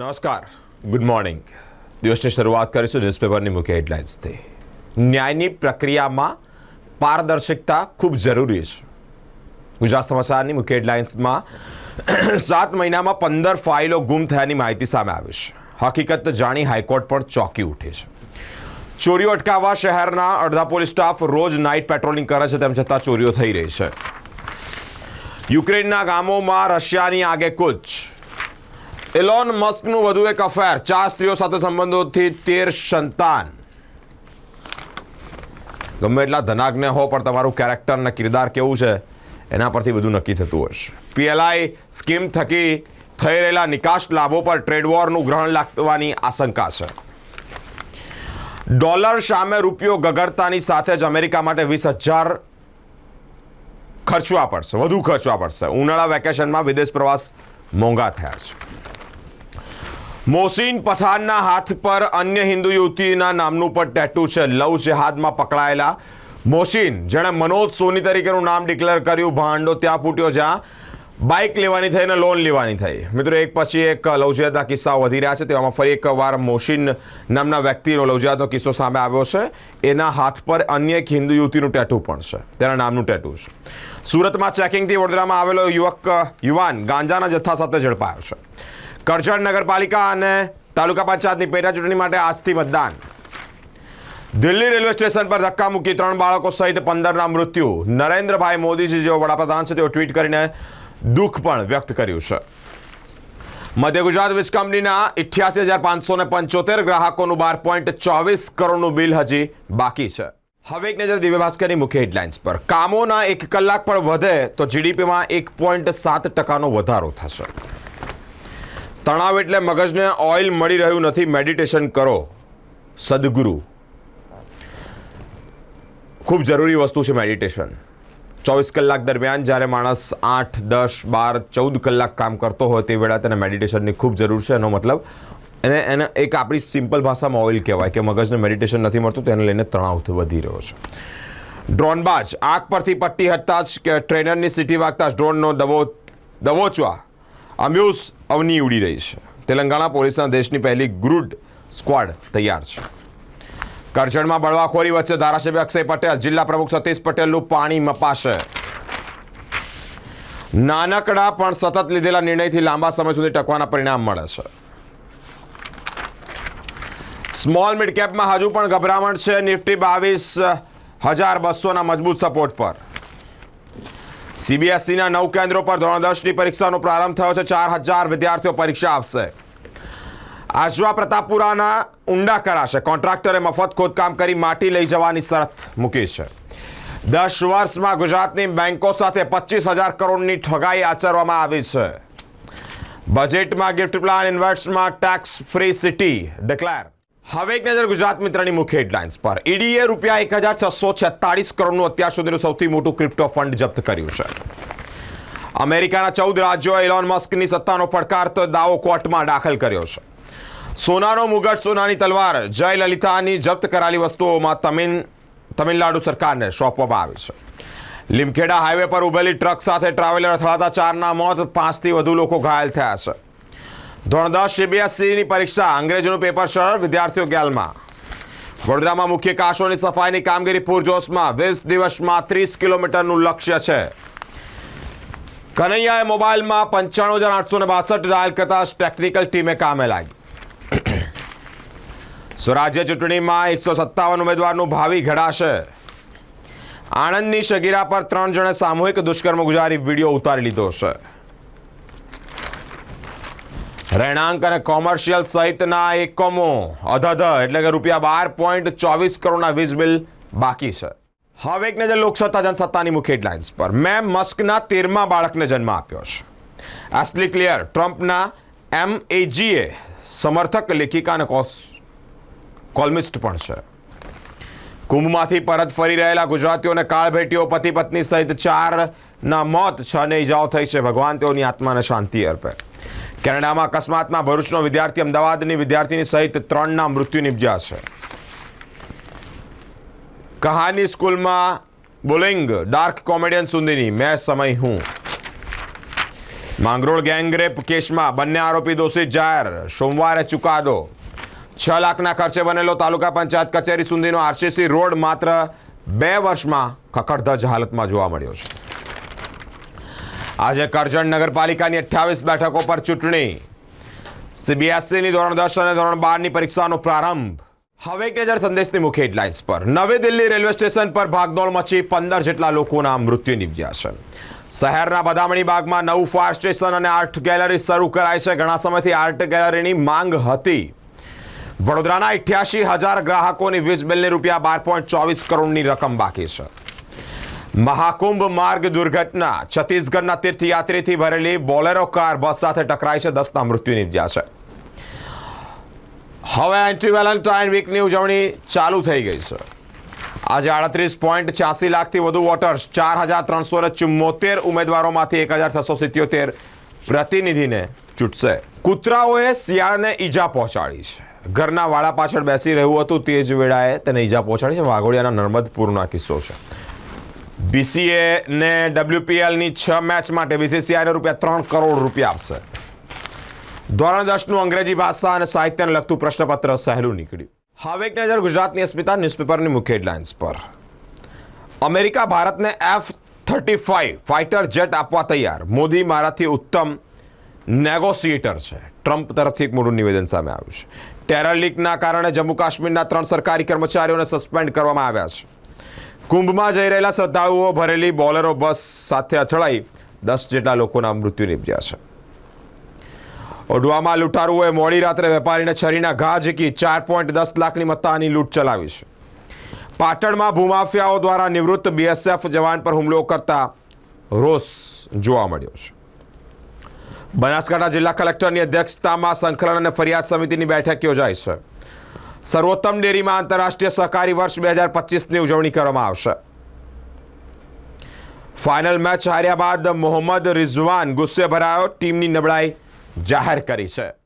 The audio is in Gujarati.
નમસ્કાર. ગુડ મોર્નિંગ દિવસની શરૂઆત કરીશું ન્યૂઝપેપરની મુખ્ય હેડલાઇન્સથી ન્યાયની પ્રક્રિયામાં પારદર્શકતા ખૂબ જરૂરી છે. ગુજરાત સમાચારની મુખ્ય હેડલાઇન્સમાં સાત મહિનામાં પંદર ફાઇલો ગુમ થયાની માહિતી સામે આવી છે. હકીકત જાણી હાઈકોર્ટ પણ ચોંકી ઉઠી છે. ચોરીઓ અટકાવવા શહેરના અડધા પોલીસ સ્ટાફ રોજ નાઇટ પેટ્રોલિંગ કરે છે, તેમ છતાં ચોરીઓ થઈ રહી છે. યુક્રેનના ગામોમાં રશિયાની આગેકૂચ એલોન મસ્કનું વધુ એક અફેર, ચાર સ્ત્રીઓ સાથે સંબંધોથી તેર સંતાન. ગમે એટલા ધનાજ્ઞ હો, પણ તમારું કેરેક્ટર અને કિરદાર કેવું છે, એના પરથી બધું નક્કી થતું હશે. પીએલઆઈ સ્કીમ થકી થઈ રહેલા નિકાસ લાભો પર ટ્રેડ વોરનું ગ્રહણ લાગવાની આશંકા છે. ડોલર સામે રૂપિયો ગગડતાની સાથે જ અમેરિકા માટે વીસ હજાર ખર્ચવા પડશે, વધુ ખર્ચવા પડશે. ઉનાળા વેકેશનમાં વિદેશ પ્રવાસ મોંઘા થયા છે. મોસીન પઠાણના હાથ પર અન્ય હિન્દુ યુવતીના નામનું પણ ટેટુ છે. લવ જેહાદમાં પકડાયેલા મોસીન, જેણે મનોજ સોની તરીકેનું નામ ડિક્લેર કર્યું. ભાંડો ત્યાં ફૂટ્યો જ્યાં બાઇક લેવાની થઈ અને લોન લેવાની થઈ. મિત્રો, એક પછી એક લવજિયાતના કિસ્સાઓ વધી રહ્યા છે. તેવામાં ફરી એકવાર મોશીન નામના વ્યક્તિનો લવજિયાતનો કિસ્સો સામે આવ્યો છે. એના હાથ પર અન્ય એક હિન્દુ યુવતીનું ટેટુ પણ છે. તેના નામનું ટેટુ છે. સુરતમાં ચેકિંગથી વડોદરામાં આવેલો યુવક, યુવાન ગાંજાના જથ્થા સાથે ઝડપાયો છે. કરજણ નગરપાલિકા અને તાલુકા પંચાયતની પેટા ચૂંટણી માટે આજથી મતદાન. દિલ્હી રેલવે સ્ટેશન પર ધક્કા મૂકી ત્રણ બાળકો સહિત પંદરના મૃત્યુ. નરેન્દ્રભાઈ મોદીજી જેઓ વડાપ્રધાન છે, તેઓ ટ્વીટ કરીને દુઃખ પણ વ્યક્ત કર્યું છે. મધ્ય ગુજરાત વીજ કંપનીના ઇઠ્યાસી હજાર પાંચસો ને પંચોતેર ગ્રાહકોનું બાર પોઈન્ટ ચોવીસ કરોડનું બિલ હજી બાકી છે. હવે એક નજર દિવ્ય ભાસ્કરની મુખ્ય હેડલાઇન્સ પર. કામોના એક કલાક પણ વધે તો જીડીપીમાં એક પોઈન્ટ સાત ટકાનો વધારો થશે. તણાવ એટલે મગજને ઓઇલ મળી રહ્યું નથી. મેડિટેશન કરો. સદગુરુ. ખૂબ જરૂરી વસ્તુ છે મેડિટેશન ચોવીસ કલાક દરમિયાન જ્યારે માણસ આઠ, દસ, બાર, ચૌદ કલાક કામ કરતો હોય તે વેળા તેને મેડિટેશનની ખૂબ જરૂર છે. એનો મતલબ એને એને એક આપણી સિમ્પલ ભાષામાં ઓઇલ કહેવાય કે મગજને મેડિટેશન નથી મળતું, તેને લઈને તણાવ વધી રહ્યો છે. ડ્રોનબાજ આંખ પરથી પટ્ટી હટતા જ ટ્રેનરની સીટી વાગતા જ ડ્રોનનો દબો દબોચવા અમ્યુઝ અવની ઉડી રહી છે. તેલંગાણા પોલીસના દેશની પહેલી ગ્રુડ સ્ક્વોડ તૈયાર છે. કરજણમાં બળવાખોરી વચ્ચે ધારાસભ્ય અક્ષય પટેલ, જિલ્લા પ્રમુખ સતીશ પટેલનું પાણી મપાશે. નાનકડા પણ સતત લીધેલા નિર્ણયથી લાંબા સમય સુધી ટકવાના પરિણામ મળે છે. સ્મોલ મિડ કેપમાં હજુ પણ ગભરામણ છે. નિફ્ટી બાવીસ હજાર બસોના મજબૂત સપોર્ટ પર. સીબીએસઈના નવ કેન્દ્રો પર ધોરણ દસની પરીક્ષાનો પ્રારંભ થયો છે. ચાર હજાર વિદ્યાર્થીઓ પરીક્ષા આપશે. આજવા પ્રતાપપુરાના ઊંડા કરાશે. કોન્ટ્રાક્ટરે મફત ખોદકામ કરી માટી લઈ જવાની શરત મૂકી છે. દસ વર્ષમાં ગુજરાતની બેંકો સાથે પચીસ હજાર કરોડની ઠગાઈ આચરવામાં આવી છે. બજેટમાં ગિફ્ટ પ્લાન ઇન્વેસ્ટમાં ટેક્સ ફ્રી સિટી ડિક્લેર હવે એક નજર ગુજરાત મિત્રની મુખ્ય હેડલાઇન્સ પર. ઈડીએ રૂપિયા એક હજાર છસો છેતાળીસ કરોડનું અત્યાર સુધીનું સૌથી મોટું ક્રિપ્ટો ફંડ જપ્ત કર્યું છે. અમેરિકાના ચૌદ રાજ્યોએ એલોન મસ્કની સત્તાનો પડકારતો દાવો કોર્ટમાં દાખલ કર્યો છે. સોનાનો મુગટ સોનાની તલવાર, જયલલિતાની જપ્ત કરાયેલી વસ્તુઓમાં તમિલ, તમિલનાડુ સરકારને સોંપવામાં આવી છે. લીમખેડા હાઈવે પર ઉભેલી ટ્રક સાથે ટ્રાવેલર અથડાતા ચારના મોત પાંચથી વધુ લોકો ઘાયલ થયા છે. ધોરણ દસ સીબીએસસીની પરીક્ષા, અંગ્રેજીનું પેપર સરળ વિદ્યાર્થીઓ ગેલમાં. વડોદરામાં મુખ્ય કાશોની સફાઈની કામગીરી પૂરજોશમાં, વીસ દિવસમાં ત્રીસ કિલોમીટરનું લક્ષ્ય છે. કનૈયાએ મોબાઈલમાં પંચાણું હજાર આઠસો ને બાસઠ ડાયલ કરતા ટેકનિકલ ટીમે કામે લાગી. સ્વરાજ્ય ચૂંટણીમાં એકસો સત્તાવન ઉમેદવારનું ભાવિ ઘડાશે. આણંદની શગીરા પર ત્રણ જણે સામૂહિક દુષ્કર્મ ગુજારી વીડિયો ઉતારી લીધો છે. રહેણાંક અને કોમર્શિયલ સહિતના એકમો અધધ એટલે કે રૂપિયા બાર પોઈન્ટ ચોવીસ કરોડના વીજ બિલ બાકી છે. હવે એક નજર લોકસત્તા જનસત્તાની મુખ્ય હેડલાઇન્સ પર. મેં મસ્કના તેરમા બાળકને જન્મ આપ્યો છે. એસ્ટલી ક્લિયર ટ્રમ્પના એમ એજીએ સમર્થક, લેખિકા અને કોલમિસ્ટ પણ છે. કુંભમાંથી પરત ફરી રહેલા ગુજરાતીઓને કાળભેટીઓ પતિ પત્ની સહિત ચારના મોત, છ ને ઈજાઓ થઈ છે. ભગવાન તેઓની આત્માને શાંતિ અર્પે. કેનેડામાં અકસ્માતમાં ભરૂચનો વિદ્યાર્થી અમદાવાદની વિદ્યાર્થીની સહિત ત્રણના મૃત્યુ નિપજ્યા છે. કહાની સ્કૂલમાં બુલિંગ, ડાર્ક કોમેડિયન સુધીની મેં સમય હું. માંગરોળ ગેંગરેપ કેસમાં બંને આરોપી દોષિત જાહેર, સોમવારે ચુકાદો. છ લાખના ખર્ચે બનેલો તાલુકા પંચાયત કચેરી સુધીનો આરસીસી રોડ માત્ર બે વર્ષમાં ખખડધજ હાલતમાં જોવા મળ્યો છે. આજે કરજણ નગરપાલિકાની અઠ્યાવીસ બેઠકો પર ચૂંટણી. સીબીએસઈની ધોરણ દસ અને ધોરણ બારની પરીક્ષાનો પ્રારંભ. હવે એક નજર સંદેશની મુખ્ય હેડલાઇન્સ પર. નવી દિલ્હી રેલવે સ્ટેશન પર ભાગદોડ મચી પંદર જેટલા લોકોના મૃત્યુ નિપજ્યા છે. શહેરના બદામણી બાગમાં નવું ફાયર સ્ટેશન અને આર્ટ ગેલેરી શરૂ કરાઈ છે. ઘણા સમયથી આર્ટ ગેલેરીની માંગ હતી. વડોદરાના અઠ્યાસી હજાર ગ્રાહકોની વીજ બિલની રૂપિયા બાર પોઈન્ટ ચોવીસ કરોડની રકમ બાકી છે. મહાકુંભ માર્ગ દુર્ઘટના. છત્તીસગઢના તીર્થયાત્રીથી ભરેલી બોલેરો કાર બસ સાથે ટકરાઈ છે. દસના મૃત્યુ નિપજ્યા છે. હવે એન્ટી વેલેન્ટાઇન વીકની ઉજવણી ચાલુ થઈ ગઈ છે. આજે આડત્રીસ પોઈન્ટ છ્યાસી લાખથી વધુ વોટર્સ ચાર હજાર ત્રણસો ને ચુમ્મોતેર ઉમેદવારોમાંથી એક હજાર છસો સિત્યોતેર પ્રતિનિધિને ચૂંટશે. કૂતરાઓએ શિયાળને ઈજા પહોંચાડી છે. ઘરના વાડા પાછળ બેસી રહ્યું હતું તે જ વેળાએ તેને ઈજા પહોંચાડી છે. વાઘોડિયાના નર્મદપુરના કિસ્સો છે. બીસીએ ને ડબ્લ્યુપીએલની છ મેચ માટે બીસીસીઆઈને રૂપિયા ત્રણ કરોડ રૂપિયા આપશે. ધોરણ દસનું અંગ્રેજી ભાષા અને સાહિત્યને લગતું પ્રશ્નપત્ર સહેલું નીકળ્યું. હવે એક નજર ગુજરાતની અસ્મિતા ન્યૂઝપેપરની મુખ્ય હેડલાઇન્સ પર. અમેરિકા ભારતને F thirty five fighter jet આપવા તૈયાર. મોદી મારાથી ઉત્તમ નેગોશિએટર છે. ટ્રમ્પ તરફથી એક મોટું નિવેદન સામે આવ્યું છે. ટેરર લીકના કારણે જમ્મુ કાશ્મીરના ત્રણ સરકારી કર્મચારીઓને સસ્પેન્ડ કરવામાં આવ્યા છે. કુંભમાં જઈ રહેલા શ્રદ્ધાળુઓ ભરેલી બોલેરો બસ સાથે અથડાઈ દસ જેટલા લોકોના મૃત્યુ નિપજ્યા છે. ઓઢવામાં લૂંટારુઓએ મોડી રાત્રે વેપારીને છરીના ઘા ઝીકી ચાર પોઈન્ટ દસ લાખની મત્તાની લૂંટ ચલાવી છે. પાટણમાં ભૂમાફિયાઓ દ્વારા નિવૃત્ત બીએસએફ જવાન પર હુમલો કરતા રોષ જોવા મળ્યો છે. બનાસકાંઠા જિલ્લા કલેક્ટરની અધ્યક્ષતામાં સંકલન અને ફરિયાદ સમિતિની બેઠક યોજાઈ છે. સર્વોત્તમ ડેરીમાં આંતરરાષ્ટ્રીય સહકારી વર્ષ બે હજાર પચીસની ઉજવણી કરવામાં આવશે. ફાઇનલ મેચ હાર્યા બાદ મોહમ્મદ રિઝવાન ગુસ્સે ભરાયો, ટીમની નબળાઈ જાહેર કરી છે.